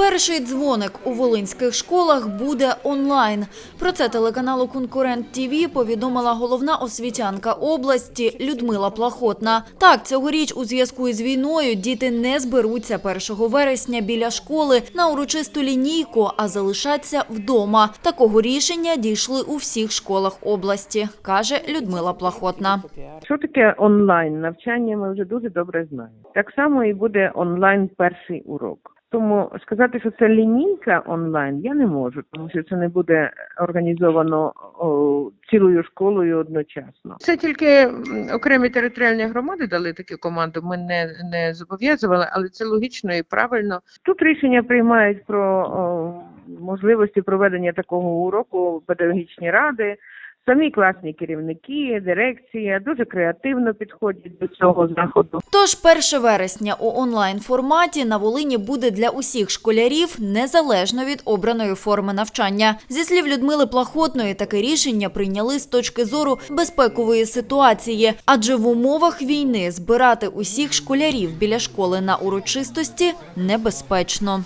Перший дзвоник у волинських школах буде онлайн. Про це телеканалу Конкурент ТІВІ повідомила головна освітянка області Людмила Плахотна. Так, цьогоріч у зв'язку із війною діти не зберуться 1 вересня біля школи на урочисту лінійку, а залишаться вдома. Такого рішення дійшли у всіх школах області, каже Людмила Плахотна. Що таке онлайн навчання? Ми вже дуже добре знаємо. Так само і буде онлайн перший урок. Тому сказати, що це лінійка онлайн, я не можу, тому що це не буде організовано о, цілою школою одночасно. Це тільки окремі територіальні громади дали таку команду. Ми не, не зобов'язували, але це логічно і правильно. Тут рішення приймають про о, можливості проведення такого уроку педагогічні ради. Самі класні керівники, дирекція дуже креативно підходять до цього заходу. Тож 1 вересня у онлайн-форматі на Волині буде для усіх школярів незалежно від обраної форми навчання. Зі слів Людмили Плахотної, таке рішення прийняли з точки зору безпекової ситуації, адже в умовах війни збирати усіх школярів біля школи на урочистості небезпечно.